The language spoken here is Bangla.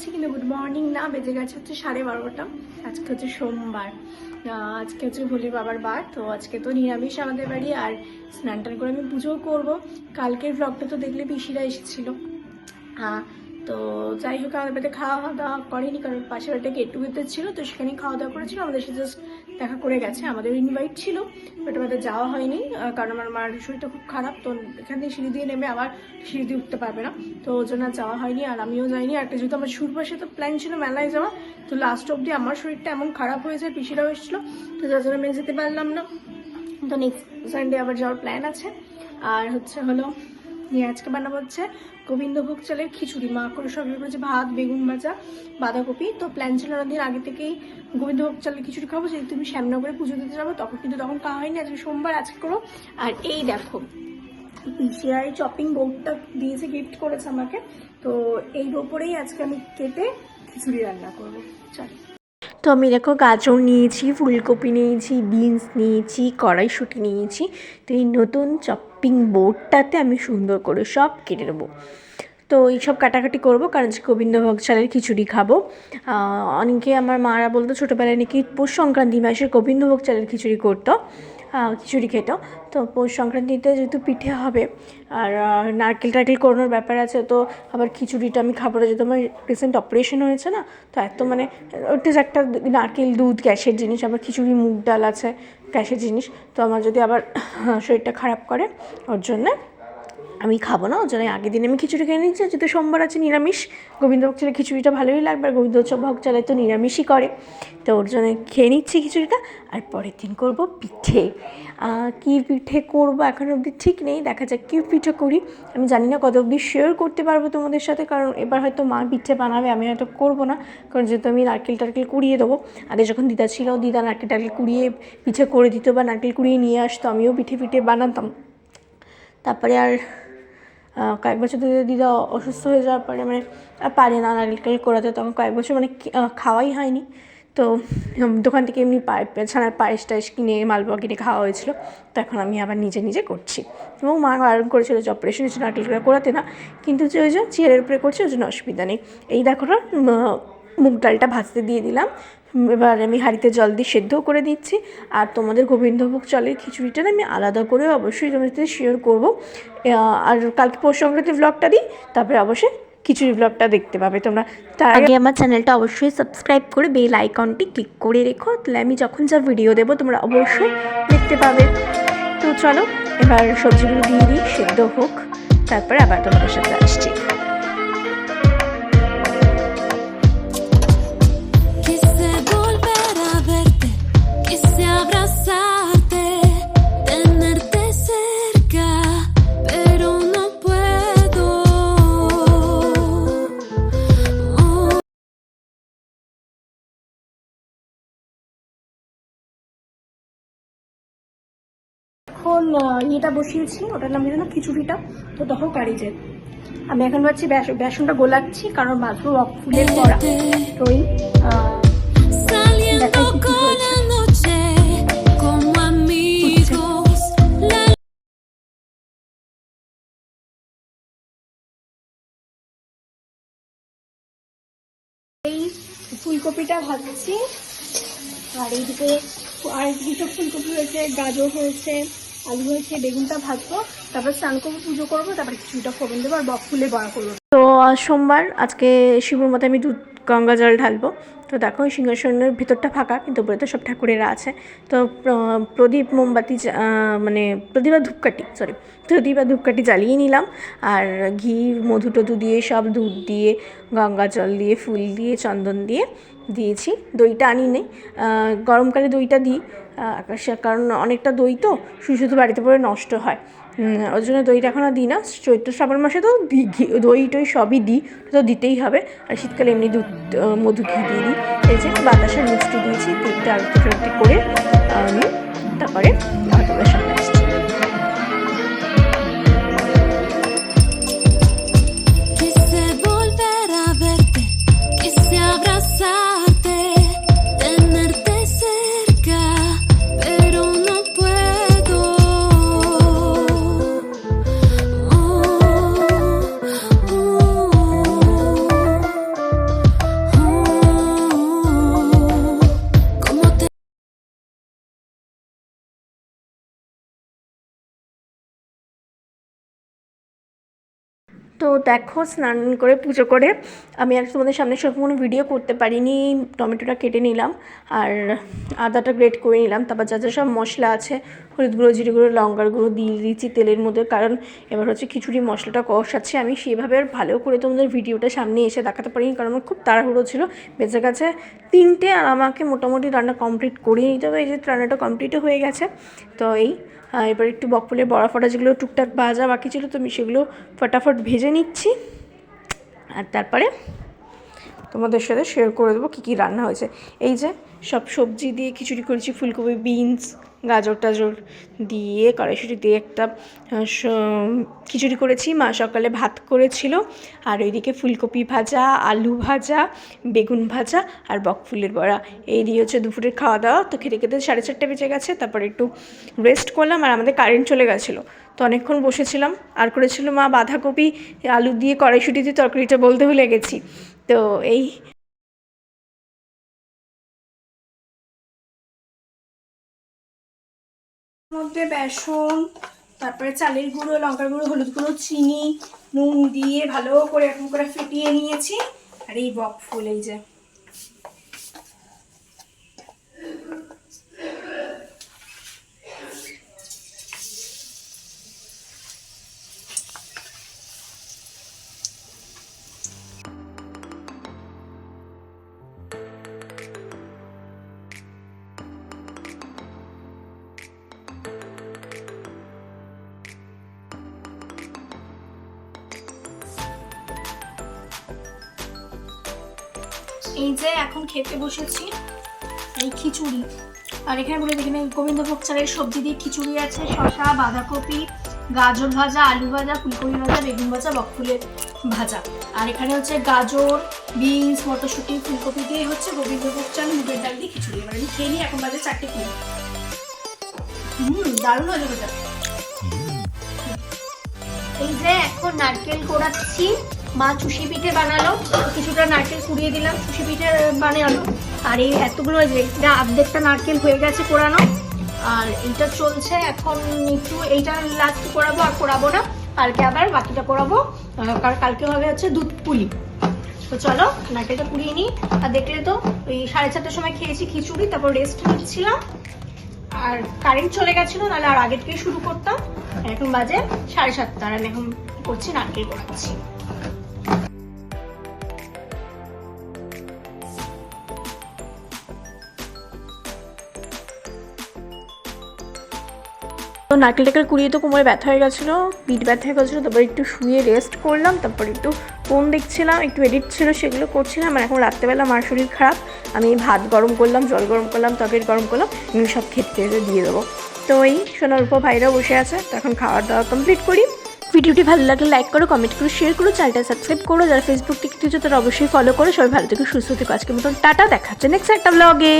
বলছি কিন্তু গুড মর্নিং না, বেজে গেছে হচ্ছে সাড়ে বারোটা। আজকে হচ্ছে সোমবার। আজকে হচ্ছে ভোলি বাবার বার, তো আজকে তো নিরামিষ আমাদের বাড়ি, আর স্নান টান করে আমি পুজোও করব। কালকের ব্লগটা তো দেখলে পিসিরা এসেছিল। তো যাই হোক, আমাদের বাড়িতে খাওয়া দাওয়া করেনি, কারণ পাশের বাড়িতে গেট টুগেদার ছিল, তো সেখানেই খাওয়া দাওয়া করেছিল। আমাদের সাথে জাস্ট দেখা করে গেছে আমাদের ইনভাইট ছিল বাট আমাদের যাওয়া হয়নি কারণ আমার মার শরীরটা খুব খারাপ, তো এখান থেকে সিঁড়ি দিয়ে নেমে আবার সিঁড়ি দিয়ে উঠতে পারবে না। তো ওই জন্য যাওয়া হয়নি, আর আমিও যাইনি। আর একটা যেহেতু আমার সুর পাশে তো প্ল্যান ছিল মেলায় যাওয়া, তো লাস্ট অবধি আমার শরীরটা এমন খারাপ হয়েছে পিসিরাও এসেছিল, তো যার জন্য আমি যেতে পারলাম না। তো নেক্সট সানডে আবার যাওয়ার প্ল্যান আছে। আর হচ্ছে হলো, নিয়ে আজকে বানাবো হচ্ছে গোবিন্দভোগ চালের খিচুড়ি। মা করে সব করেছে ভাত, বেগুন ভাজা, বাঁধাকপি। তো প্ল্যান ছিল অনেকদিন আগে থেকেই গোবিন্দভোগ চালের খিচুড়ি খাব। যদি তুমি শ্যামনগরে পুজো দিতে যাব, তখন কিন্তু তখন খাওয়া হয়নি। আজকে সোমবার, আজকে করো। আর এই দেখো পিসিআই চপিং বোর্ডটা দিয়েছে গিফট করেছে আমাকে। তো এই ওপরেই আজকে আমি কেটে খিচুড়ি রান্না করব। চল। তো আমি দেখো গাজর নিয়েছি, ফুলকপি নিয়েছি, বিনস নিয়েছি, কড়াইশুঁটি নিয়েছি। তো এই নতুন চপিং বোর্ডটাতে আমি সুন্দর করে সব কেটে নেব। তো এইসব কাটাকাটি করব, কারণ গোবিন্দভোগ চালের খিচুড়ি খাব। অনেকে আমার মারা বলতো, ছোটোবেলায় নাকি পৌষ সংক্রান্তি মাসে গোবিন্দভোগ চালের খিচুড়ি করতো। খিচুড়ি খেত তো পৌষ সংক্রান্তিতে যেহেতু পিঠে হবে, আর নারকেল টারকেল করানোর ব্যাপার আছে, তো আবার খিচুড়িটা আমি খাব না, যেহেতু আমার রিসেন্ট অপারেশন হয়েছে না, তো এত মানে ওটা একটা নারকেল দুধ, গ্যাসের জিনিস, আবার খিচুড়ি, মুগ ডাল আছে, গ্যাসের জিনিস, তো আমার যদি আবার শরীরটা খারাপ করে, ওর জন্যে আমি খাব না ওই জন্য আগের দিন আমি খিচুড়ি খেয়ে নিচ্ছি যেহেতু সোমবার আছে নিরামিষ। গোবিন্দভোগ চালের খিচুড়িটা ভালোই লাগবে, আর গোবিন্দভোগ চালে তো নিরামিষই করে। তো ওর জন্য খেয়ে নিচ্ছি খিচুড়িটা, আর পরের দিন করব পিঠে। কী পিঠে করব এখন অবধি ঠিক নেই, দেখা যাক কী পিঠে করি। আমি জানি না কত অবধি শেয়ার করতে পারব তোমাদের সাথে, কারণ এবার হয়তো মা পিঠে বানাবে, আমি হয়তো করব না, কারণ যেহেতু আমি নারকেল টারকেল কুড়িয়ে দেবো। আগে যখন দিদা ছিল, দিদা নারকেল টারকেল কুড়িয়ে পিঠে করে দিত বা নারকেল কুড়িয়ে নিয়ে আসতো, আমিও পিঠে পিঠে বানাতাম। তারপরে আর কয়েক বছর ধরে দিদা অসুস্থ হয়ে যাওয়ার পরে মানে পারে না নারকেল করাতে তখন কয়েক বছর মানে খাওয়াই হয়নি। তো দোকান থেকে এমনি ছানার পায়েস টায়েস কিনে, মালপোয়া কিনে খাওয়া হয়েছিল। তো এখন আমি আবার নিজে নিজে করছি। এবং মা বারণ করেছিল যে অপারেশন হয়েছে, নারকেল করে করাতে না। কিন্তু যে ওই যে চেয়ারের উপরে করছে ওই জন্য অসুবিধা নেই। এই দেখো মুগ ডালটা ভাজতে দিয়ে দিলাম। এবার আমি হাঁড়িতে জল দিয়ে সেদ্ধও করে দিচ্ছি আর তোমাদের গোবিন্দভোগ চালের খিচুড়িটা আমি আলাদা করে অবশ্যই তোমাদের সাথে শেয়ার করব। আর কালকে পৌষ সংক্রান্তি ব্লগটা দিই, তারপরে অবশ্যই খিচুড়ি ব্লগটা দেখতে পাবে তোমরা। তার আগে আমার চ্যানেলটা অবশ্যই সাবস্ক্রাইব করে বেল আইকনটি ক্লিক করে রেখো, তাহলে আমি যখন যা ভিডিও দেবো তোমরা অবশ্যই দেখতে পাবে। তো চলো, এবার সবজিগুলো দিয়ে দিই, সেদ্ধ হোক, তারপরে আবার তোমাদের সাথে আসছি। এখন ইয়েটা বসিয়েছি ওটার নাম যেন খিচুড়িটা। তো তখন কারি যে। আমি এখন ভাবছি বেসনটা গোলাচ্ছি কারণ মাত্র ফুলের করা তো ওই এই ফুলকপিটা ভাজছি। আর এইদিকে আর দুটো ফুলকপি হয়েছে গাজর হয়েছে। আলু হয়েছে বেগুনটা ভাজবো, তারপর স্নান করব, পুজো করব, তারপর খিচুড়িটা ফোড়ন দেবো আর ফুলে বড়া করব। তো সোমবার, আজকে শিবর মতো আমি দুধ, গঙ্গা জল ঢালবো। তো দেখো সিংহাসনের ভিতরটা ফাঁকা, কিন্তু উপরে তো সব ঠাকুরেরা আছে। তো প্রদীপ মোমবাতি মানে প্রদীপ আর ধূপকাঠি সরি প্রদীপ আর ধূপকাঠি জ্বালিয়ে নিলাম। আর ঘি, মধু টধু দিয়ে, সব দুধ দিয়ে, গঙ্গা জল দিয়ে, ফুল দিয়ে, চন্দন দিয়ে দিয়েছি। দইটা আনি নেই গরমকালে দইটা দিই। কারণ অনেকটা দই তো, শুধু শুধু বাড়িতে পরে নষ্ট হয়। ওই জন্য দইটা এখন আর দিই না। চৈত্র শ্রাবণ মাসে তো দই টই সবই দিই, তো দিতেই হবে। আর শীতকালে এমনি দুধ মধু ঘি দিয়ে দিই। এই যে বাতাসের মিষ্টি দিয়েছি, দুধটা আর করে আমি তারপরে ভাত সামনে তো দেখো, স্নান করে পুজো করে আমি আর তোমাদের সামনে সব কোনো ভিডিও করতে পারিনি, টমেটোটা কেটে নিলাম আর আদাটা গ্রেট করে নিলাম, তারপর যা যা সব মশলা আছে হলুদ গুঁড়ো জিরে গুঁড়ো লঙ্কার গুঁড়ো দিয়ে দিয়েছি তেলের মধ্যে। কারণ এবার হচ্ছে খিচুড়ি, মশলাটা কষাচ্ছে আমি। সেভাবে আর ভালো করে তোমাদের ভিডিওটা সামনে এসে দেখাতে পারিনি, কারণ আমার খুব তাড়াহুড়ো ছিল। বেঁচে গেছে তিনটে আর আমাকে মোটামুটি রান্না কমপ্লিট করিয়ে নিতে হবে। এই যে রান্নাটা কমপ্লিটও হয়ে গেছে। তো এই এবার একটু বকফুলের বড়া ফটা যেগুলো টুকটাক ভাজা বাকি ছিল, তো আমি সেগুলো ফটাফট ভেজে নিচ্ছি। আর তারপরে তোমাদের সাথে শেয়ার করে দেবো কী কী রান্না হয়েছে। এই যে সব সবজি দিয়ে খিচুড়ি করেছি, ফুলকপি বিনস গাজর টাজর দিয়ে কড়াইশুটি দিয়ে একটা খিচুড়ি করেছি। মা সকালে ভাত করেছিল। আর ওইদিকে ফুলকপি ভাজা, আলু ভাজা, বেগুন ভাজা আর বকফুলের বড়া। এই দিয়ে হচ্ছে দুপুরের খাওয়া দাওয়া। তো খেতে খেতে সাড়ে চারটে বেজে গেছে। তারপর একটু রেস্ট করলাম আর আমাদের কারেন্ট চলে গেছিল। তো অনেকক্ষণ বসেছিলাম। আর করেছিল মা বাঁধাকপি, আলু দিয়ে কড়াইশুটি দিয়ে তরকারিটা বলতে ভুলে গেছি। তো এই মধ্যে বেসন, তারপরে চালের গুঁড়ো, লঙ্কার গুঁড়ো, হলুদ গুঁড়ো, চিনি, নুন দিয়ে ভালো করে এরকম করে ফেটিয়ে নিয়েছি। আর এই বক ফুল, এই যে। এই যে এখন খেতে বসেছি এই খিচুড়ি। আর এখানে বলে দেখি গোবিন্দভোগ চালের সবজি দিয়ে খিচুড়ি আছে শশা বাঁধাকপি গাজর ভাজা আলু ভাজা ফুলকপি ভাজা বেগুন ভাজা বকফুলের ভাজা। আর এখানে হচ্ছে গাজর বিনস মটরশুঁটি ফুলকপি দিয়ে হচ্ছে গোবিন্দভোগ চাল মুগের ডাল দিয়ে খিচুড়ি। এবার আমি খেয়ে নিই এখন বাজে চারটে কুড়ি। হুম দারুণ হয়ে যাবে এই যে এখন নারকেল কোড়াচ্ছি। মা চুষি পিঠে বানালো কিছুটা নারকেল কুড়িয়ে দিলাম চুষি পিঠে বানালো। আর এই এতগুলো এটা অর্ধেকটা নারকেল হয়ে গেছে কোড়ানো আর এইটা চলছে এখন একটু এইটা লাস্ট করাবো আর করাবো না, কালকে আবার বাকিটা করাবো কারণ কালকে হবে হচ্ছে দুধ পুলি। তো চলো, নারকেলটা কুড়িয়ে নিই। আর দেখলে তো, ওই সাড়ে চারটার সময় খেয়েছি খিচুড়ি, তারপর রেস্ট নিচ্ছিলাম। আর কারেন্ট চলে গেছিল, নাহলে আর আগে থেকে শুরু করতাম। এখন বাজে সাড়ে সাতটা, আর আমি এখন করছি নারকেল করাচ্ছি। তো নারকেল টাকেল কুড়িয়ে তো কোমরে ব্যথা হয়ে গেছিল, পিঠ ব্যথা হয়ে গেছিল, তারপর একটু শুয়ে রেস্ট করলাম, তারপর একটু ফোন দেখছিলাম, একটু এডিট ছিল, সেগুলো করছিলাম, আর এখন রাত্রেবেলা আমার শরীর খারাপ, আমি ভাত গরম করলাম, জল গরম করলাম, তরকারি গরম করলাম আমি সব খেতে দিয়ে দেবো। তো এই সোনার উপর ভাইরা বসে আছে, তো এখন খাওয়া দাওয়া কমপ্লিট করি। ভিডিওটি ভালো লাগলে লাইক করো কমেন্ট করো শেয়ার করো চ্যানেলটা সাবস্ক্রাইব করো, যারা ফেসবুক থেকে তারা অবশ্যই ফলো করো, সবাই ভালো থেকে, সুস্থ থেকে, আজকের মতন টাটা দেখাচ্ছে নেক্সট একটা ব্লগে